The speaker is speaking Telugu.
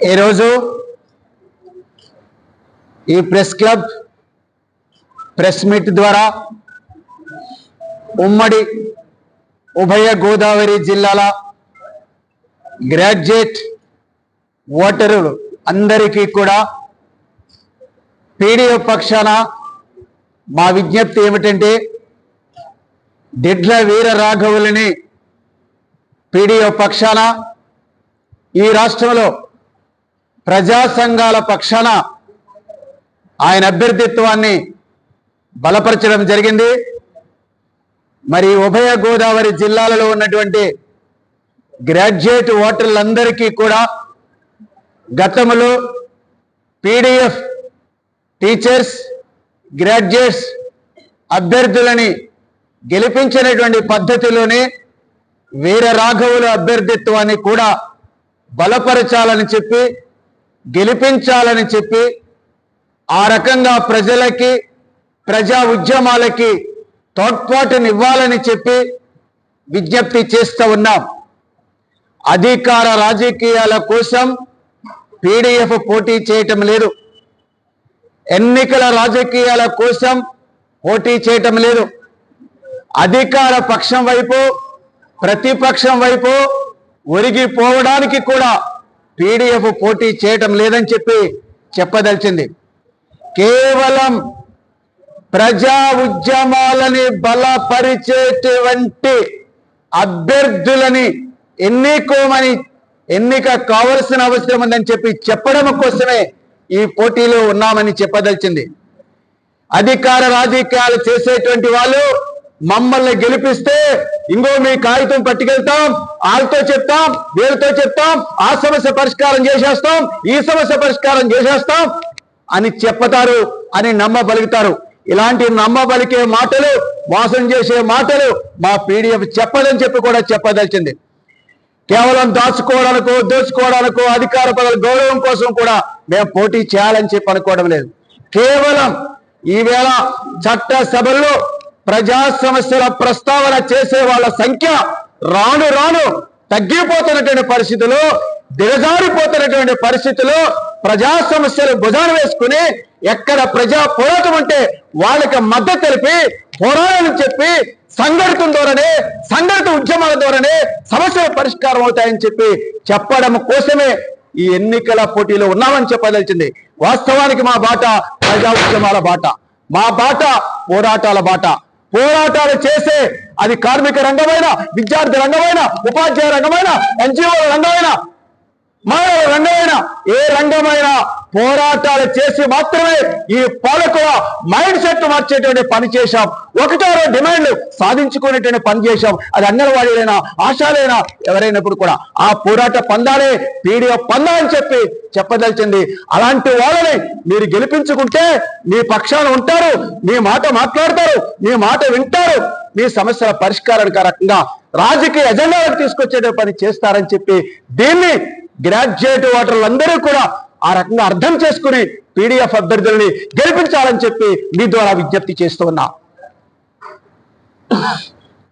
ఈరోజు ఈ ప్రెస్ క్లబ్ ప్రెస్ మీట్ ద్వారా ఉమ్మడి ఉభయ గోదావరి జిల్లాల గ్రాడ్యుయేట్ ఓటరులు అందరికీ కూడా పీడిఎఫ్ పక్షాన మా విజ్ఞప్తి ఏమిటంటే దిడ్ల వీర రాఘవులని పీడిఎఫ్ పక్షాన ఈ రాష్ట్రంలో ప్రజా సంఘాల పక్షాన ఆయన అభ్యర్థిత్వాన్ని బలపరచడం జరిగింది. మరి ఉభయ గోదావరి జిల్లాలలో ఉన్నటువంటి గ్రాడ్యుయేట్ ఓటర్లందరికీ కూడా గతంలో పీడిఎఫ్ టీచర్స్ గ్రాడ్యుయేట్స్ అభ్యర్థులని గెలిపించినటువంటి పద్ధతిలోనే వీర రాఘవుల అభ్యర్థిత్వాన్ని కూడా బలపరచాలని చెప్పి గెలిపించాలని చెప్పి ఆ రకంగా ప్రజలకి ప్రజా ఉద్యమాలకి తోడ్పాటునివ్వాలని చెప్పి విజ్ఞప్తి చేస్తూ ఉన్నాం. అధికార రాజకీయాల కోసం పీడిఎఫ్ పోటీ చేయటం లేదు. ఎన్నికల రాజకీయాల కోసం పోటీ చేయటం లేదు. అధికార పక్షం వైపు ప్రతిపక్షం వైపు ఒరిగిపోవడానికి కూడా పీడిఎఫ్ పోటీ చేయటం లేదని చెప్పి చెప్పదలిచింది. కేవలం ప్రజా ఉద్యమాలని బలపరిచేటువంటి అభ్యర్థులని ఎన్నికోమని ఎన్నిక కావలసిన అవసరం ఉందని చెప్పి చెప్పడం కోసమే ఈ పోటీలో ఉన్నామని చెప్పదలిచింది. అధికార రాజకీయాలు చేసేటువంటి వాళ్ళు మమ్మల్ని గెలిపిస్తే ఇంకో మీ కాగితం పట్టుకెళ్తాం వాళ్ళతో చెప్తాం వీళ్ళతో చెప్తాం ఆ సమస్య పరిష్కారం చేసేస్తాం ఈ సమస్య పరిష్కారం చేసేస్తాం అని చెప్తారు అని నమ్మబలుగుతారు. ఇలాంటి నమ్మబలికే మాటలు మోసం చేసే మాటలు మా పీడిఎఫ్ చెప్పదని చెప్పి కూడా చెప్పదలిచింది. కేవలం దాచుకోవడానికో దోచుకోవడానికో అధికార పదవుల గౌరవం కోసం కూడా మేము పోటీ చేయాలని చెప్పి అనుకోవడం లేదు. కేవలం ఈవేళ చట్ట సభల్లో ప్రజా సమస్యల ప్రస్తావన చేసే వాళ్ళ సంఖ్య రాను రాను తగ్గిపోతున్నటువంటి పరిస్థితులు దిగజారిపోతున్నటువంటి పరిస్థితులు ప్రజా సమస్యలు భుజాన వేసుకుని ఎక్కడ ప్రజా పోరాటం అంటే వాళ్ళకి మద్దతు తెలిపి పోరాడాలని చెప్పి సంఘటన ద్వారానే సంఘటిత ఉద్యమాల ద్వారానే సమస్యలు పరిష్కారం అవుతాయని చెప్పి చెప్పడం కోసమే ఈ ఎన్నికల పోటీలో ఉన్నామని చెప్పదలిచింది. వాస్తవానికి మా బాట ప్రజా ఉద్యమాల బాట. మా బాట పోరాటాల బాట. పోరాటాలు చేసే అది కార్మిక రంగమైన విద్యార్థి రంగమైన ఉపాధ్యాయ రంగమైన ఎన్జిఓల రంగమైన మానవ రంగమైన ఏ రంగమైనా పోరాటాలు చేసి మాత్రమే ఈ పాలకుల మైండ్ సెట్ మార్చేటువంటి పని చేశాం. ఒకటో డిమాండ్లు సాధించుకునేటువంటి పని చేశాం. అది అంగన్వాడీలైనా ఆశాలైనా ఎవరైనప్పుడు కూడా ఆ పోరాట పందాలే పీడిఎఫ్ పందా అని చెప్పి చెప్పదలిచింది. అలాంటి వాళ్ళని మీరు గెలిపించుకుంటే మీ పక్షాన ఉంటారు మీ మాట మాట్లాడతారు మీ మాట వింటారు మీ సమస్యల పరిష్కారానికి రకంగా రాజకీయ ఎజెండాలకు తీసుకొచ్చే పని చేస్తారని చెప్పి దీన్ని గ్రాడ్యుయేట్ ఓటర్లందరూ కూడా ఆ రకంగా అర్థం చేసుకుని పీడిఎఫ్ అభ్యర్థుల్ని గెలిపించాలని చెప్పి మీ ద్వారా విజ్ఞప్తి చేస్తూ ఉన్నా.